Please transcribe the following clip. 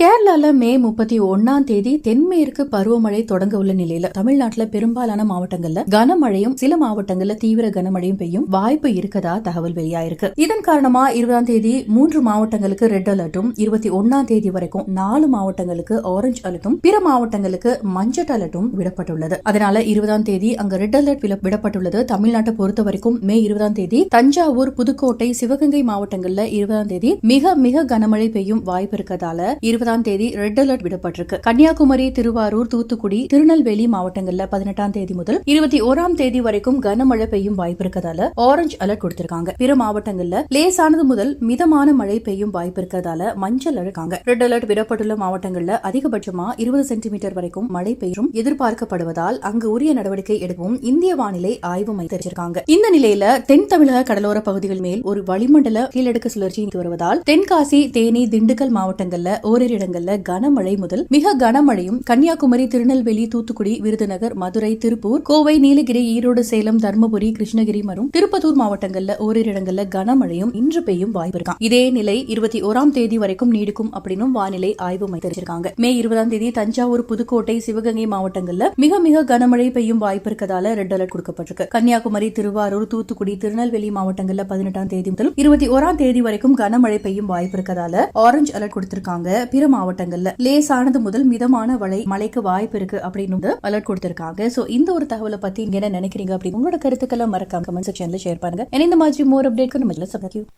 கேரளால மே முப்பத்தி ஒன்னாம் தேதி தென்மேற்கு பருவமழை தொடங்க உள்ள நிலையில தமிழ்நாட்டுல பெரும்பாலான மாவட்டங்கள்ல கனமழையும் சில மாவட்டங்கள்ல தீவிர கனமழையும் பெய்யும் வாய்ப்பு இருக்கதா தகவல் வெளியாயிருக்கு. இதன் காரணமா இருபதாம் தேதி மூன்று மாவட்டங்களுக்கு ரெட் அலர்ட்டும் இருபத்தி ஒன்னாம் தேதி வரைக்கும் நாலு மாவட்டங்களுக்கு ஆரஞ்சு அலர்ட்டும் பிற மாவட்டங்களுக்கு மஞ்சள் அலர்ட்டும் விடப்பட்டுள்ளது. அதனால இருபதாம் தேதி அங்க ரெட் அலர்ட் விட- விடப்பட்டுள்ளது. தமிழ்நாட்டை பொறுத்த வரைக்கும் மே இருபதாம் தேதி தஞ்சாவூர் புதுக்கோட்டை சிவகங்கை மாவட்டங்கள்ல இருபதாம் தேதி மிக மிக கனமழை பெய்யும் வாய்ப்பு இருக்கதால இருபதாம் தேதி ரெட் அலர்ட் விடப்பட்டிருக்கு. கன்னியாகுமரி திருவாரூர் தூத்துக்குடி திருநெல்வேலி மாவட்டங்கள்ல பதினெட்டாம் தேதி முதல் இருபத்தி ஓராம் தேதி வரைக்கும் கனமழை பெய்யும் வாய்ப்பு இருக்கிறதால ஆரஞ்சு அலர்ட் கொடுத்திருக்காங்க. பிற மாவட்டங்கள்ல லேசானது முதல் மிதமான மழை பெய்யும் வாய்ப்பு இருக்கிறதால மஞ்சள் அழுக்காங்க. ரெட் அலர்ட் விடப்பட்டுள்ள மாவட்டங்கள்ல அதிகபட்சமா இருபது சென்டிமீட்டர் வரைக்கும் மழை பெய்யும் எதிர்பார்க்கப்படுவதால் அங்கு உரிய நடவடிக்கை எடுக்கவும் இந்திய வானிலை ஆய்வு மையம் தெரிவிச்சிருக்காங்க. இந்த நிலையில தென் தமிழக கடலோர பகுதிகள் மேல் ஒரு வளிமண்டல கீழடுக்கு சுழற்சி வருவதால் தென்காசி தேனி திண்டுக்கல் மாவட்டங்கள்ல ஓரிரு இடங்கள்ல கனமழை முதல் மிக கனமழையும் கன்னியாகுமரி திருநெல்வேலி தூத்துக்குடி விருதுநகர் மதுரை திருப்பூர் கோவை நீலகிரி ஈரோடு சேலம் தருமபுரி கிருஷ்ணகிரி மற்றும் திருப்பத்தூர் மாவட்டங்கள்ல ஓரிரு இடங்கள்ல கனமழையும் இன்று பெய்யும் வாய்ப்பு இருக்கான் இதே நிலை இருபத்தி ஓராம் தேதி வரைக்கும் நீடிக்கும் அப்படின்னு வானிலை ஆய்வு மையம் தெரிவிச்சிருக்காங்க. மே இருபதாம் தேதி தஞ்சாவூர் புதுக்கோட்டை சிவகங்கை மாவட்டங்கள்ல மிக மிக கனமழை பெய்யும் வாய்ப்பு இருக்கதால ரெட் அலர்ட் கொடுக்கப்பட்டிருக்கு. கன்னியாகுமரி திருவாரூர் தூத்துக்குடி திருநெல்வேலி மாவட்டங்கள்ல பதினெட்டாம் தேதி முதல் இருபத்தி ஓராம் தேதி வரைக்கும் கனமழை பெய்யும் வாய்ப்பு இருக்கதால ஆரஞ்சு அலர்ட் கொடுத்திருக்காங்க. பிற மாவட்டங்கள்ல லேசானது முதல் மிதமான மழை மழைக்கு வாய்ப்பு இருக்கு அப்படின்னு அலர்ட் கொடுத்திருக்காங்க. சோ இந்த ஒரு தகவலை பத்தி நீங்க என்ன நினைக்கிறீங்க அப்படி உங்களோட கருத்துக்களை மறக்காம கமெண்ட் செக்ஷன்ல ஷேர் பண்ணுங்க. என்ன இந்த மாதிரி மோர் அப்டேட் நம்ம சப்ஸ்கிரைப்